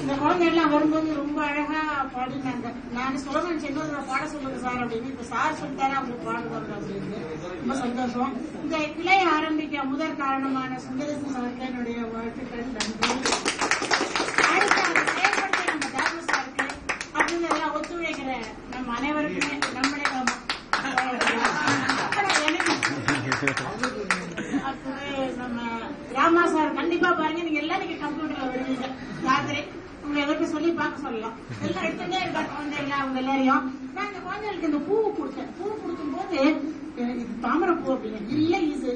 இந்த குழந்தைகள்லாம் வரும்போது ரொம்ப அழகா பாடினாங்க. நான் சொல்லணும் சென்னூர்ல பாட சொல்லுங்க சார் அப்படின்னு. இப்ப சார் சொல்லிட்டாரு அவங்க பாடுவாங்க அப்படின்னு. ரொம்ப சந்தோஷம். இந்த கிளை ஆரம்பிக்க முதற் காரணமான சுந்தரசன் சாருக்கு என்னுடைய வாழ்த்துக்கள் நன்றி. நம்ம சாருக்கு ஒத்துழைக்கிற நம்ம அனைவருக்குமே நம்முடைய எனக்கு நம்ம ராமா சார் கண்டிப்பா பாருங்க. நீங்க எல்லாம் கம்ப்யூட்டர்ல வருவீங்க. ராத்திரி சொல்லி பார்க்க சொல்லலாம். எல்லாம் எடுத்துட்டே இருக்காரு குழந்தைங்க அவங்க எல்லாரையும். நான் இந்த குழந்தைகளுக்கு இந்த பூ கொடுத்தேன். பூ கொடுக்கும் போது இது தாமரை பூ அப்படின்னு இல்ல இது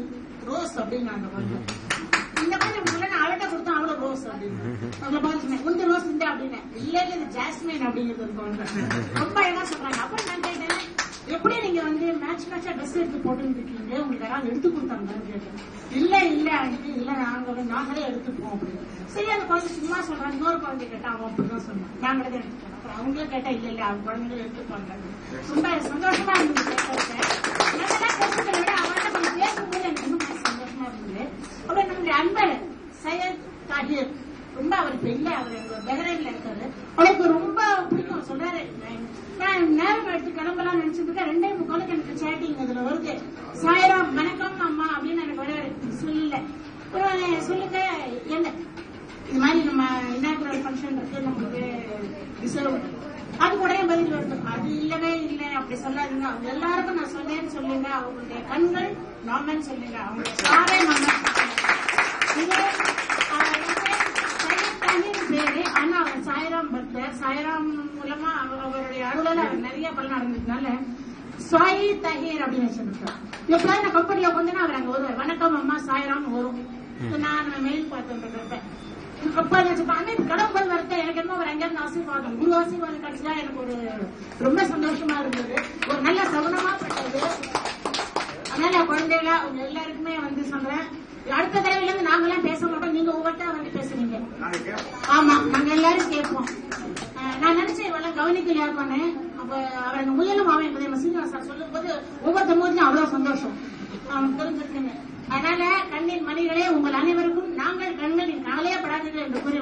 ரோஸ் அப்படின்னு அந்த குழந்தை இந்த மாதிரி உங்களை நான் அழகா கொடுத்தா அவ்வளவு ரோஸ் அப்படின்னு. அதுல பாத்துக்கேன் சொன்னேன் உண்டு ரோஸ் இந்த அப்படின்னு. இல்ல இல்ல இது ஜாஸ்மின் அப்படிங்கிறது ரொம்ப அழகா சொல்றாங்க. அப்புறம் நான் கேட்டேன் எப்படி நீங்க வந்து மேட்ச் மேட்சா ட்ரெஸ் எடுத்து போட்டு இருக்கீங்க? உங்களுக்கு யாராவது எடுத்து கொடுத்தாங்க கேட்டேன். இல்ல இல்ல இல்ல. நாங்களே எடுத்துப்போம் அப்படின்னு. சரி அந்த குழந்தை சும்மா சொல்றாங்க இன்னொரு குழந்தை கேட்டா அவன் அப்படிதான் சொன்னான் நாங்களே தான் எடுத்துப்போம் அப்புறம் அவங்களும் கேட்டா இல்ல இல்ல அவங்க குழந்தைங்களும் எடுத்துப்பாங்க ரொம்ப சந்தோஷமா இருந்தது கேட்கறதுக்கு விட அவன்கிட்ட கொஞ்சம் பேசும்போது எனக்கு இன்னும் கொஞ்சம் சந்தோஷமா இருந்தது. அப்புறம் நம்மளுடைய அன்பர் சையத் தாஹிர் ரொம்ப அவர் இப்ப அவர் பெஹ்ரைன்ல இருக்காரு. அவருக்கு ரொம்ப பிடிக்கும். சொல்றாரு நான் நேரம் எடுத்து கிளம்பலாம் நினைச்சிட்டு ரெண்டே முக்காலுக்கு எனக்கு சேட்டிங் அதுல வருது. சாயராம் வணக்கம் அம்மா அப்படின்னு எனக்கு வர சொல்லல. அப்புறம் சொல்லுங்க என்ன இது மாதிரி நம்ம இனாகுரல் ஃபங்க்ஷன் இருக்கு நமக்கு ரிசர்வ் அது உடனே பதில் வருது அது இல்லவே இல்லை அப்படி சொல்லாதீங்க அவங்க எல்லாருக்கும் நான் சொன்னேன்னு சொல்லுங்க அவங்களுடைய கண்கள் நாமன்னு சொல்லுங்க அவங்க சாரே நாமன் பேரு ஆனா அவர் சாய்ராம் பக்தர் சாய்ராம் மூலமா அவர் அவருடைய அருளால அவர் நிறைய பலன் அடைஞ்சதுனால சாயி தஹீர் அப்படின்னு வச்சிருக்கார் எப்படியாவது நான் கம்பெனியை உட்காந்துன்னா அவர் அங்க வருவார் வணக்கம் அம்மா சாய்ராம் வரும் நான் மெயில் பார்த்துட்டு இருப்பேன் அப்ப அன்னைக்கு கடவுள் வரத்த எனக்கு என்ன ஒரு அங்கிருந்து ஆசீர்வாதம் குரு ஆசீர்வாதம் கிடைச்சா எனக்கு ஒரு ரொம்ப சந்தோஷமா இருந்தது ஒரு நல்ல சகுனமா பட்டது அதனால குழந்தைகளா உங்க எல்லாருக்குமே வந்து சொல்றேன் அடுத்த தடவைல இருந்து நாங்களாம் பேச மாட்டோம் நீங்க ஒவ்வொருத்தா வந்து பேசுறீங்க ஆமா நாங்க எல்லாரும் கேட்போம் அஹ் நான் நினைச்சேன் இவெல்லாம் கவனிக்கலையா இருப்பானே அப்ப அவர் அந்த முயலும் அவன் என்பதை சார் சொல்லும் போது ஒவ்வொருத்த அவ்வளவு சந்தோஷம். தெரிஞ்சிருக்குன்னு அதனால கண்ணின் மணிகளே உங்கள் அனைவருக்கும் நாங்கள் கண்களின் காலையே படாதீர்கள் என்று கூறி